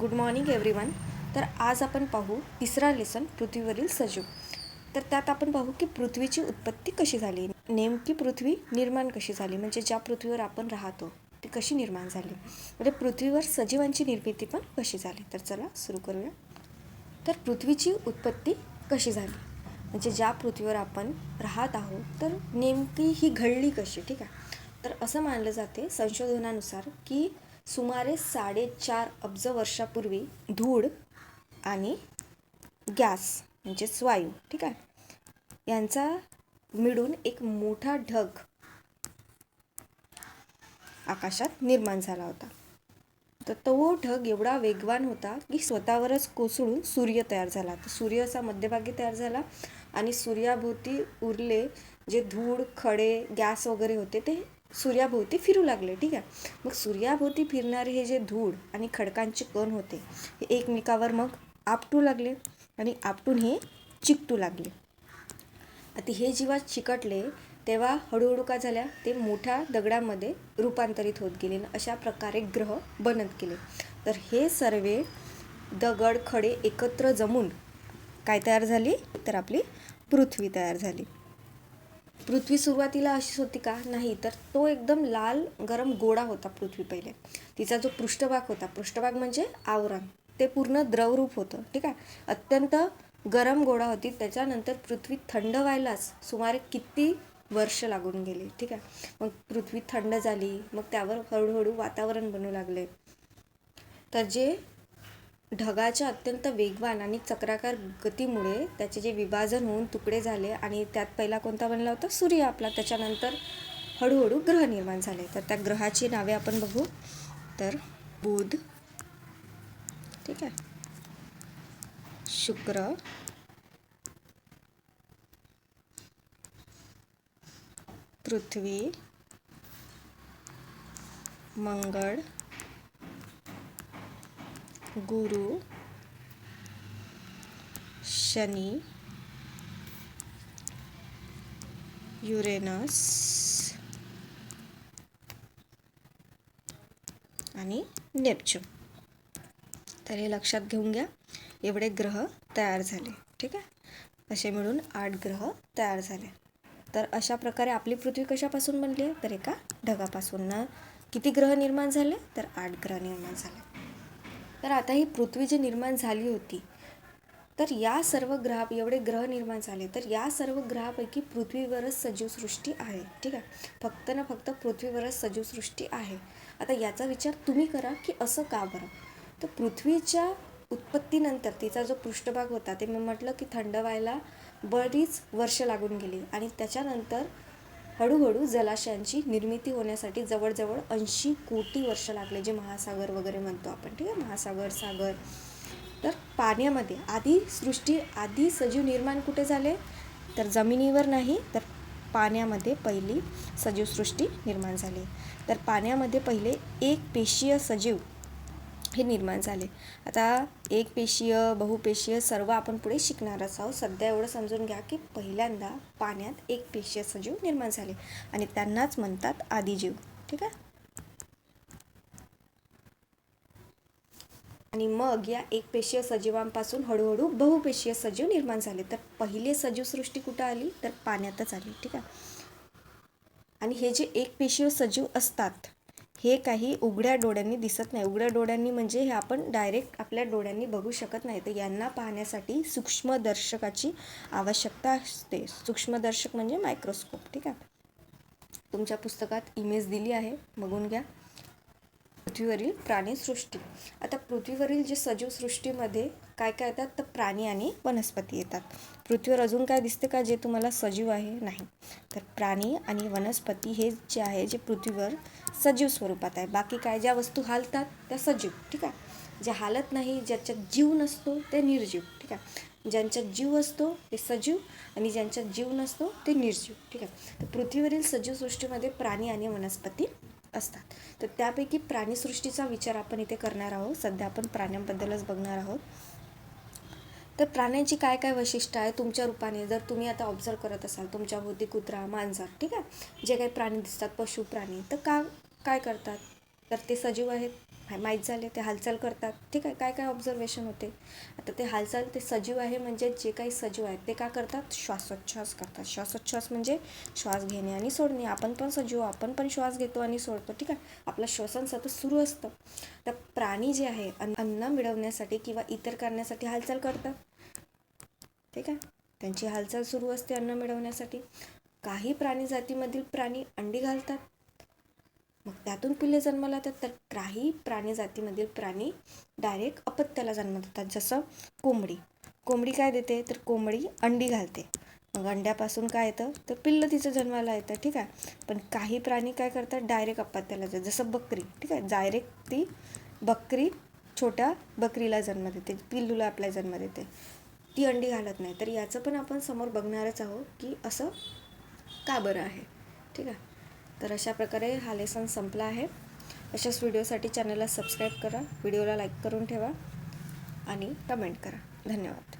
Good morning everyone तर आज आपण पाहू तिसरा लेसन पृथ्वीवरील सजीव. तर त्यात आपण पाहू की पृथ्वीची उत्पत्ती कशी झाली? नेमकी पृथ्वी निर्माण कशी झाली? म्हणजे ज्या पृथ्वीवर आपण राहतो ती कशी निर्माण झाली? म्हणजे पृथ्वीवर सजीवांची निर्मिती पण कशी झाली? तर चला सुरू करूया. तर पृथ्वीची उत्पत्ती कशी झाली? म्हणजे ज्या पृथ्वीवर आपण राहत आहोत तर नेमकी ही घडली कशी? ठीक आहे? तर असं मानलं जाते संशोधनानुसार की सुमारे साडेचार अब्ज वर्षापूर्वी धूळ आणि गॅस म्हणजेच वायू ठीक आहे? यांचा मिळून एक मोठा ढग आकाशात निर्माण झाला होता. तर तो ढग एवढा वेगवान होता की स्वतःवरच कोसळून सूर्य तयार झाला. तर सूर्य असा मध्यभागी तयार झाला आणि सूर्याभोवती उरले जे धूळ खडे गॅस वगैरे होते ते सूर्याभोवती फिरू लागले ठीक आहे? मग सूर्याभोवती फिरणारे हे जे धूळ आणि खडकांचे कण होते हे एकमेकावर मग आपटू लागले आणि आपटून हे चिकटू लागले. आता हे जेव्हा चिकटले तेव्हा हळूहळू का झाल्या? ते मोठ्या दगडामध्ये रूपांतरित होत गेले अशा प्रकारे ग्रह बनत गेले. तर हे सर्व दगड खडे एकत्र जमून काय तयार झाली? तर आपली पृथ्वी तयार झाली. पृथ्वी सुरुवातीला अशीच होती का? नाही. तर तो एकदम लाल गरम गोडा होता पृथ्वी पहिले. तिचा जो पृष्ठभाग होता पृष्ठभाग म्हणजे आवरण. ते पूर्ण द्रवरूप होतं. ठीक आहे? अत्यंत गरम गोडा होती. त्याच्यानंतर पृथ्वी थंड व्हायलाच सुमारे किती वर्ष लागून गेले? ठीक आहे? मग पृथ्वी थंड झाली. मग त्यावर हळूहळू वातावरण बनू लागले. तर जे ढगाच्या अत्यंत वेगवान आणि चक्राकार गतीमुळे त्याचे जे विभाजन होऊन तुकडे झाले आणि त्यात पहिला कोणता बनला होता? सूर्य आपला. त्याच्यानंतर हळूहळू ग्रह निर्माण झाले. तर त्या ग्रहाची नावे आपण बघू. तर बुध ठीक आहे. शुक्र पृथ्वी मंगळ गुरु शनी युरेनस आणि नेपच्यून. तर हे लक्षात घेऊन घ्या एवढे ग्रह तयार झाले ठीक आहे? असे मिळून आठ ग्रह तयार झाले. तर अशा प्रकारे आपली पृथ्वी कशापासून बनली आहे? तर एका ढगापासून. ना किती ग्रह निर्माण झाले? तर आठ ग्रह निर्माण झाले. तर आता ही पृथ्वी जी निर्माण झाली होती तर या सर्व ग्रहा एवढे ग्रह निर्माण झाले तर या सर्व ग्रहापैकी पृथ्वीवरच सजीवसृष्टी आहे. ठीक आहे? फक्त ना फक्त पृथ्वीवरच सजीवसृष्टी आहे. आता याचा विचार तुम्ही करा की असं का बरं? तर पृथ्वीच्या उत्पत्तीनंतर तिचा जो पृष्ठभाग होता ते मी म्हटलं की थंड व्हायला बरीच वर्ष लागून गेली आणि त्याच्यानंतर हळूहळू जलाशयांची निर्मिती होण्यासाठी जवळजवळ ऐंशी कोटी वर्ष लागले जे महासागर वगैरे म्हणतो आपण ठीक आहे? महासागर सागर. तर पाण्यामध्ये आधी सृष्टी आधी सजीव निर्माण कुठे झाले? तर जमिनीवर नाही तर पाण्यामध्ये पहिली सजीवसृष्टी निर्माण झाली. तर पाण्यामध्ये पहिले एक पेशीय सजीव हे निर्माण झाले. आता एक पेशीय बहुपेशीय सर्व आपण पुढे शिकणारच आहोत. सध्या एवढं समजून घ्या की पहिल्यांदा पाण्यात एक पेशीय सजीव निर्माण झाले आणि त्यांनाच म्हणतात आदिजीव. ठीक आहे? आणि मग या एक पेशीय सजीवांपासून हळूहळू बहुपेशीय सजीव निर्माण झाले. तर पहिले सजीवसृष्टी कुठं आली? तर पाण्यातच आली. ठीक आहे? आणि हे जे एक पेशीय सजीव असतात हे काही उघड्या डोळ्यांनी दिसत नाही. उघड्या डोळ्यांनी म्हणजे हे आपण डायरेक्ट आपल्या डोळ्यांनी बघू शकत नाही. तर यांना पाहण्यासाठी सूक्ष्मदर्शकाची आवश्यकता असते. सूक्ष्मदर्शक म्हणजे मायक्रोस्कोप ठीक आहे? तुमच्या पुस्तकात इमेज दिली आहे. बघून घ्या. पृथ्वीवरील प्राणीसृष्टी. आता पृथ्वीवरील जे सजीव सृष्टीमध्ये काय काय येतात? तर प्राणी आणि वनस्पती येतात. पृथ्वीवर अजून काय दिसते का जे तुम्हाला सजीव आहे? नाही. तर प्राणी आणि वनस्पती हे जे आहे जे पृथ्वीवर सजीव स्वरूपात आहे. बाकी काय ज्या वस्तू हालतात त्या सजीव ठीक आहे? जे हालत नाही ज्याच्यात जीव नसतो ते निर्जीव ठीक आहे? ज्यांच्यात जीव असतो ते सजीव आणि ज्यांच्यात जीव नसतो ते निर्जीव ठीक आहे? तर पृथ्वीवरील सजीव सृष्टीमध्ये प्राणी आणि वनस्पती असतात. तर त्यापैकी प्राणीसृष्टीचा विचार आपण इथे करणार आहोत. सध्या आपण प्राण्यांबद्दलच बघणार आहोत. तर प्राण्यांची काय काय वैशिष्ट्य आहे तुमच्या रूपाने? जर तुम्ही आता ऑब्झर्व करत असाल तुमच्या भोवती कुत्रा मांजर ठीक आहे? जे काही प्राणी दिसतात पशु प्राणी तर का काय करतात? तर ते सजीव आहेत. माहीत झाले ते हालचाल करतात. ठीक आहे काय काय ऑब्झर्वेशन होते? आता ते हालचाल ते सजीव आहे म्हणजे जे काही सजीव आहेत ते काय करतात? श्वासोच्छ्वास करतात. श्वासोच्छ्वास म्हणजे श्वास घेणे आणि सोडणे. आपण पण सजीव आपण पण श्वास घेतो आणि सोडतो. ठीक आहे? आपलं श्वसन सतत सुरू असतं. तर प्राणी जे आहे अन्न अन्न मिळवण्यासाठी किंवा इतर करण्यासाठी हालचाल करतात. ठीक आहे? त्यांची हालचाल सुरू असते अन्न मिळवण्यासाठी. काही प्राणी जातीमधील प्राणी अंडी घालतात. मग त्यातून पिल्ले जन्माला येतात. तर काही प्राणी जातीमधील प्राणी डायरेक्ट अपत्याला जन्म देतात जसं कोंबडी. कोंबडी काय देते? तर कोंबडी अंडी घालते. मग अंड्यापासून काय येतं? तर पिल्लं तिचं जन्माला येतं. ठीक आहे? पण काही प्राणी काय करतात? डायरेक्ट अपत्याला जातात. जसं बकरी. ठीक आहे? डायरेक्ट ती बकरी छोट्या बकरीला जन्म देते. पिल्लूला आपल्या जन्म देते. ती अंडी घालत नाही. तर याचं पण आपण समोर बघणारच आहोत की असं का बरं आहे? ठीक आहे? तर अशा प्रकारे हा लेसन संपला आहे. अशाच व्हिडिओसाठी चॅनलला सबस्क्राईब करा व्हिडिओला लाईक करून ठेवा आणि कमेंट करा. धन्यवाद.